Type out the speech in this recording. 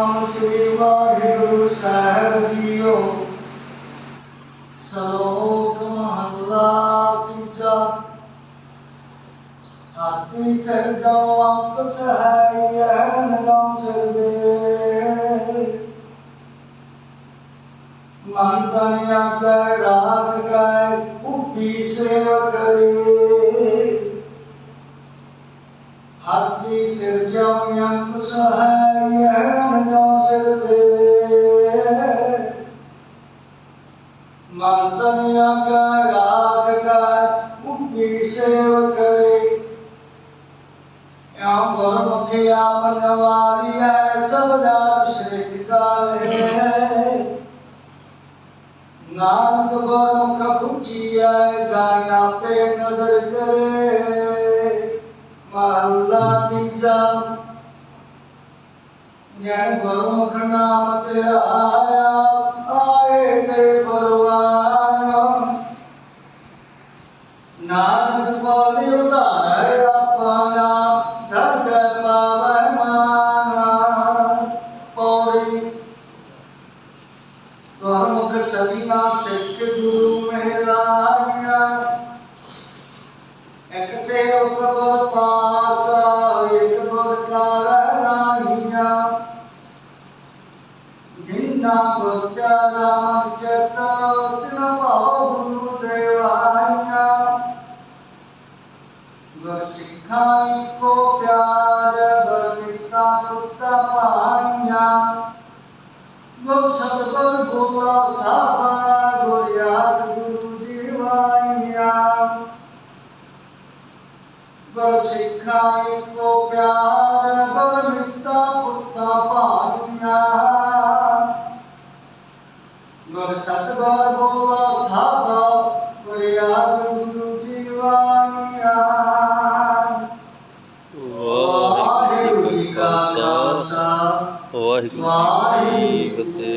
ਨਾਮ ਸ੍ਰੀ ਵਾਹਿਗੁਰੂ ਸਾਹਿਬ ਜੀਓ ਸਲੋਕ ਮਹੱਲਾ ਤੀਜਾ ਆਤਮੀ ਸਰਜੋ ਅੰਕ ਸਹਾਇ ਨਾਮ ਸਰਦੇ ਮਨ ਤਨ ਆਗੈ ਰਾਗ ਗੈ ਉਪੀ ਸੇਵ ਕਰੇ ਹਾਥੀ ਸਿਰਜਉ ਅੰਕ ਸਹਾਇ मातनिया का राग का मुक्ति सेव करे। यहाँ पर मुखिया बनवारी है सब जात श्रेष्ठ का है नानक पर मुख पूछी है जाया पे नज़र करे। महल्ला तीजा यन गुरुख नामत आया आए थे परवान नाथ बोली उतार अपना धग पावे मान पौरी गुरुमुख सदीना सिख गुरु मेरा एक सेवक बहुत ਜਿਨਾ ਪਿਆਰਾ ਮਨ ਚੇਤਾ ਤਿਨ ਭਾਉ ਦੇਵਾਇਆ ਗੁਰ ਕੋ ਪਿਆਰ, ਗੁਰ ਪੁੱਤਾ ਪਾਈਆ ਗੋ ਸਤਿਗੁਰ ਗੋਰਾ ਸਾਹਿਬ ਗੁਰ ਯਾਦ ਗੁਰੂ ਜੀਵਾਈਆ ਗੁਰ ਕੋ ਪਿਆਰ ਗੁਰ ਸਤਿਗੁਰ ਗੋਰਾ ਸਾਹਿਬ ਗੁਰ ਯਾਦ ਗੁਰੂ ਵਾਹਿਗੁਰੂ ਜੀ ਕਾ ਖਾਲਸਾ। ਵਾਹਿਗੁਰੂ ਜੀ ਕੀ ਵਾਹਿਗੁਰੂ ਜੀ ਕੀ ਫਤਿਹ।